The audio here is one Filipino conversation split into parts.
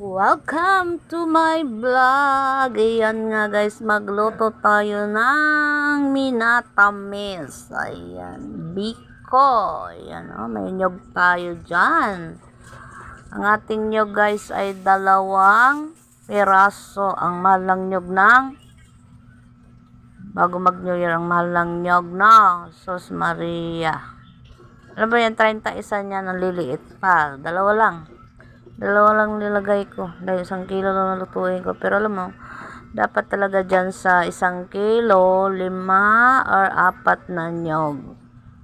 Welcome to my vlog. Ayan nga guys, magluto tayo ng minatamis. Ayan, biko. Ayan oh, may nyog tayo dyan. Ang ating nyog guys ay dalawang piraso. Ang mahal ng nyog ng bago mag New Year, ang mahal ng nyog ng Sos Maria. Ano ba yan? 30 isa niya ng liliit pa. Dalawa lang. Dalawa lang nilagay ko. Dahil isang kilo lang nalutuin ko. Pero alam mo, dapat talaga dyan sa isang kilo, lima or apat na nyog.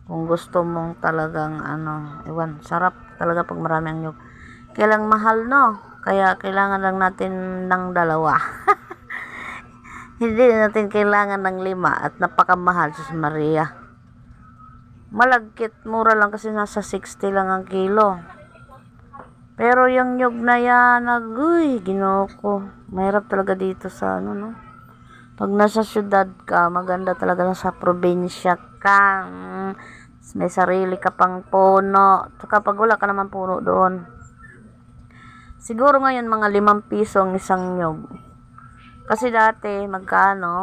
Kung gusto mong talagang ano, iwan, sarap talaga pag marami ang nyog. Kaya lang mahal no. Kaya kailangan lang natin ng dalawa. Hindi natin kailangan ng lima at napakamahal sa Maria. Malagkit, mura lang kasi nasa 60 lang ang kilo. Pero yung nyog na yan, agoy, ginoo ko. Mahirap talaga dito sa ano, no? Pag nasa syudad ka, maganda talaga sa probinsya ka. Mm, may sarili ka pang puno. Tsaka pag wala ka naman puno doon. Siguro ngayon mga limang piso ang isang nyog. Kasi dati, magkano?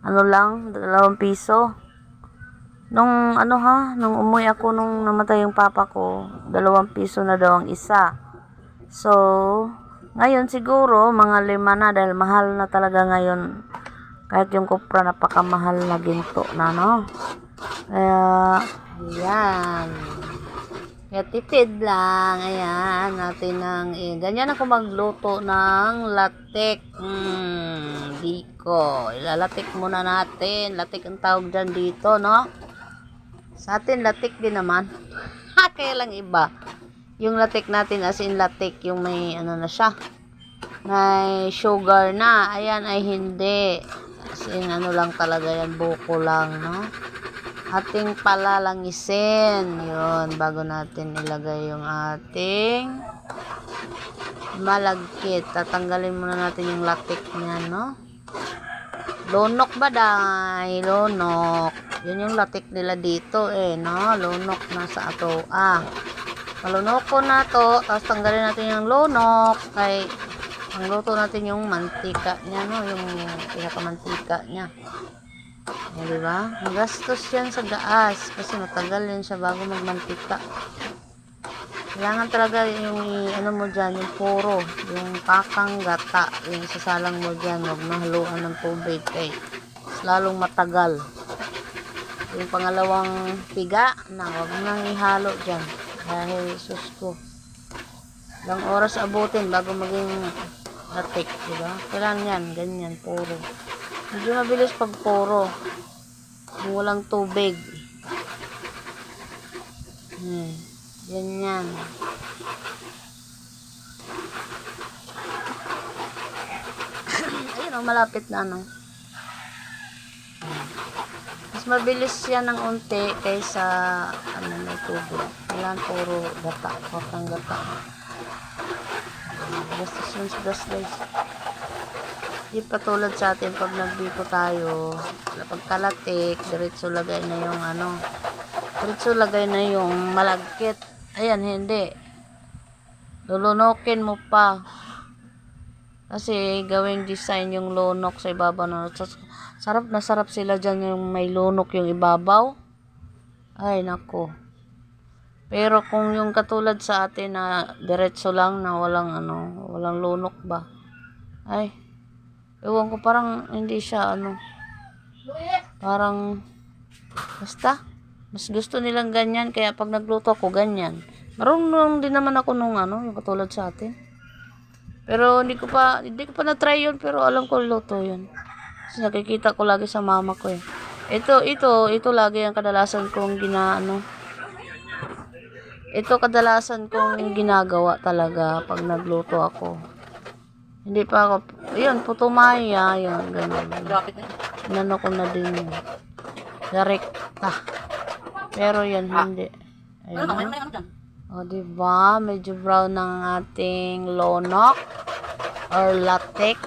Ano lang, dalawang piso. Nung ano ha, nung umuwi ako nung namatay yung papa ko, dalawang piso na daw ang isa. So, ngayon siguro mga lima na dahil mahal na talaga ngayon. Kahit yung kupra napakamahal na ginto na no. Kaya, ayan. Kaya tipid lang. Ayan, natin ng, eh, ganyan ako magluto ng latik. Hmm, biko. Ilalatik muna natin. Latik ang tawag dyan dito, no? Sa atin, latik din naman. Ha, kaya lang iba. Yung latik natin, as in latik, yung may, ano na siya, may sugar na. Ayan ay hindi. As in, ano lang talaga yan, buko lang, no? Ating palalangisin. Yun, bago natin ilagay yung ating malagkit. Tatanggalin muna natin yung latik niya, no? Lunok ba, day? Lunok. Yun yung latik nila dito eh, no? Lunok na sa ato. Ah, malunok ko na to. Tapos tanggalin natin yung lunok. Kay, ang luto natin yung mantika niya, no? Yung pinakamantika niya. Yan, di ba? Magastos yan sa gaas. Kasi matagal yan siya bago magmantika. Kailangan talaga yung ano mo dyan, yung puro, yung kakang gata, yung sasalang mo dyan, huwag mahaluan ng tubig kay lalong matagal. Yung pangalawang piga na wag nang ihalo dyan. Dahil sus ko. Ilang oras abutin bago maging latik, di ba? Kailangan yan, ganyan, puro. Medyo mabilis pag puro. Yung walang tubig. Hmm, ganyan. Ayun, oh, malapit na ano. Mas mabilis yan ng unti kaysa ano may tubig. Kailangan puro gata. Pakang gata. Basta sa gas guys. Di patulad sa atin pag nagbiko tayo. Pag kalatik, diretso lagay na yung ano. Diretso lagay na yung malagkit. Ayan, hindi. Lulunokin mo pa. Kasi gawing design yung lunok sa ibabaw na sarap na sarap sila dyan yung may lunok yung ibabaw. Ay nako. Pero kung yung katulad sa atin na diretso lang na walang ano, walang lunok ba. Ay. Ewan ko parang hindi siya ano. Parang basta mas gusto nilang ganyan kaya pag nagluto ako ganyan. Marunong din naman ako nung ano, yung katulad sa atin. Pero hindi ko pa, hindi ko pa na-try yun, pero alam ko luto yun. Kasi nakikita ko lagi sa mama ko eh. Ito, ito, ito lagi ang kadalasan kong ginaano. Ito kadalasan kong ginagawa talaga pag nagluto ako. Hindi pa ako, yun, putumaya, yun, ganyan. Inano ko na din yun. Direkta. Pero yan, hindi. Ayun. O, diba? Medyo brown ng ating lonok or latik.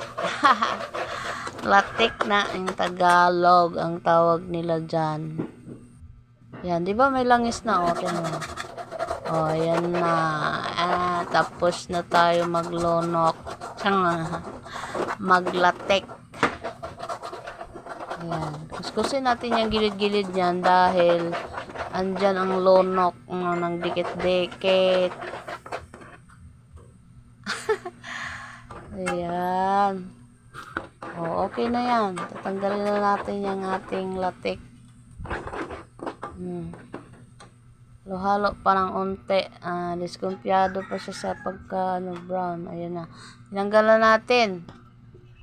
latik na ang Tagalog ang tawag nila dyan. Yan, di ba may langis na o? Tingnan mo. Oh, ayan na. Ah, tapos na tayo maglonok. Tsang, maglatek. Ayan. Kuskusin natin yung gilid-gilid niyan dahil andyan ang lonok ng, ng dikit-dikit. Ayan. Oh, okay na yan. Tatanggalin na natin yung ating latik. Hmm. Halo-halo pa ng unti. Ah, diskumpiyado pa siya sa pagka ano, brown. Ayan na. Tinanggal na natin.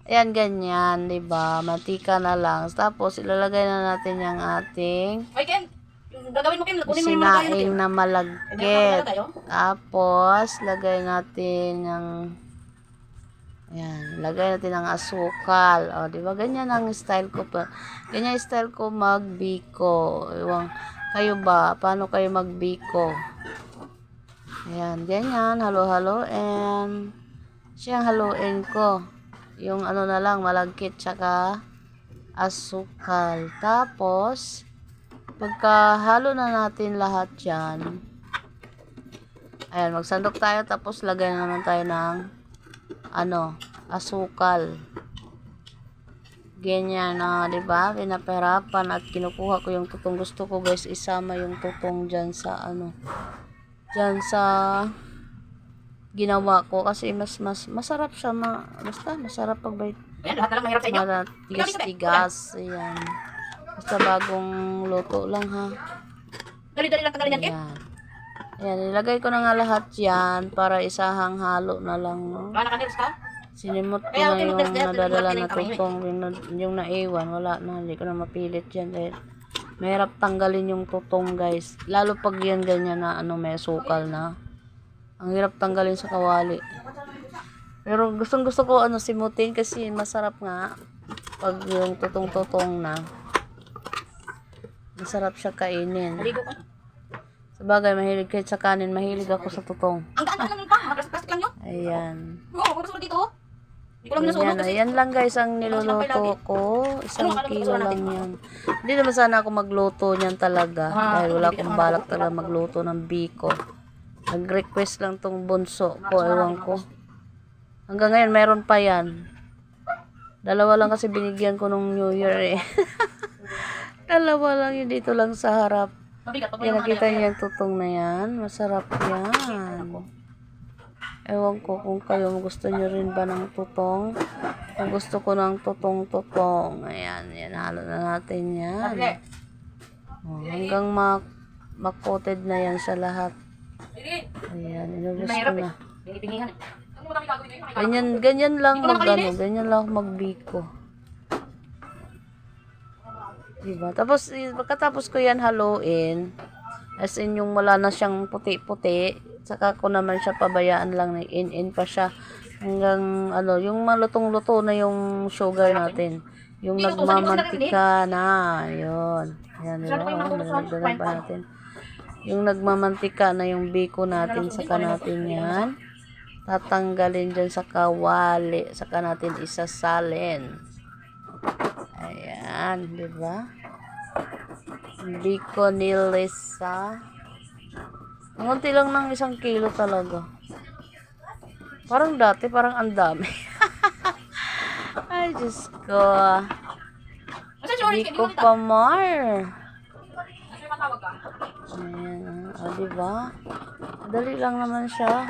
Ayan, ganyan, di ba? Mantika na lang. Tapos, ilalagay na natin yung ating yung gagawin mo, Ken, kunin mo yung mga tayo sinaing na malagkit. Tapos, lagay natin yung Ayan, lagay natin ang asukal. O, di ba? Ganyan ang style ko pa. Ganyan ang style ko magbiko. Ewan, kayo ba? Paano kayo magbiko? Ayan, ganyan. Halo-haloin. Siyang haluin ko. Yung ano na lang, malagkit tsaka asukal. Tapos, pagkahalo na natin lahat yan, ayan, magsandok tayo tapos lagay na naman tayo ng ano, asukal. Ganyan na, 'di ba? Pinapahirapan at kinukuha ko yung tutong gusto ko, guys, isama yung tutong diyan sa ano, diyan sa ginawa ko kasi mas mas masarap siya ma, basta masarap pag bait Ayan, lahat na lang mahirap sa inyo. Mara, tigas-tigas. Ayan. Basta bagong luto lang ha. Dali-dali lang tanggalin yan. Ayan. Ayan, ilagay ko na nga lahat yan para isahang halo na lang. No? Wala naka-nails ka? Sinimot ko na yung nadadala na tutong, yung, yung naiwan, wala na, hindi ko na mapilit yan dahil mahirap tanggalin yung tutong guys. Lalo pag yan ganyan na ano may sukal na. Ang hirap tanggalin sa kawali. Pero gustong gusto ko ano simutin kasi masarap nga pag yung tutong-tutong na. Masarap siya kainin. Maligo ka. Sa bagay, mahilig kahit sa kanin, mahilig ako sa tutong. Ang gaan lang pa, lang yun. Ayan. Oo, oh, dito. Hindi ko lang nasunog kasi. ayan lang guys ang niluluto ko. Isang kilo lang yan. Hindi naman sana ako magluto niyan talaga. Ah, dahil wala akong balak talaga magluto ng biko. Nag-request lang tong bunso ko. Ewan ko. Hanggang ngayon, meron pa yan. Dalawa lang kasi binigyan ko nung New Year eh. Dalawa lang yun dito lang sa harap. Mabigat, pag Yan, nakita niyo yung tutong na yan. Masarap yan. Ewan ko kung kayo gusto niyo rin ba ng tutong. Kung gusto ko ng tutong-tutong. Ayan, yan. Halo na natin yan. Oh, hanggang mak makoted na yan sa lahat. Ayan, inubos ko eh. na. Eh. Ano gagawin ngayon? Ganyan, ganyan lang ko mag, na ano, ganyan lang magbiko. Diba? Tapos, eh, pagkatapos ko yan haluin, as in yung wala na siyang puti-puti, saka ko naman siya pabayaan lang, in-in pa siya. Hanggang, ano, yung malutong-luto na yung sugar natin. Yung nagmamantika na, yun. Ayan, diba? Pa natin. Yung nagmamantika na yung biko natin, saka natin yan tatanggalin dyan sa kawali, saka natin isasalin. Ayan, di ba? Biko ni Lisa. Ang unti lang ng isang kilo talaga. Parang dati, parang ang dami. Ay, Diyos ko. Hindi. Pamar. Kasi matawag ka. Ayan, o, di ba? Madali lang naman siya.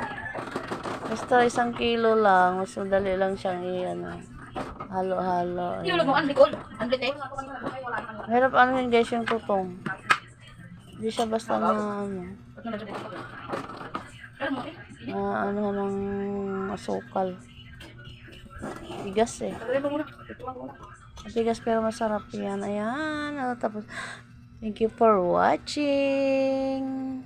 Basta isang kilo lang, mas madali lang siyang i-ano. Halo-halo. Hirap ano yung tutong. Hindi siya basta na ano, na ano ng asukal. Tigas eh. Tagalin mo muna. Ituwang muna. Tigas pero masarap yan. Ayan. Ano, tapos, thank you for watching.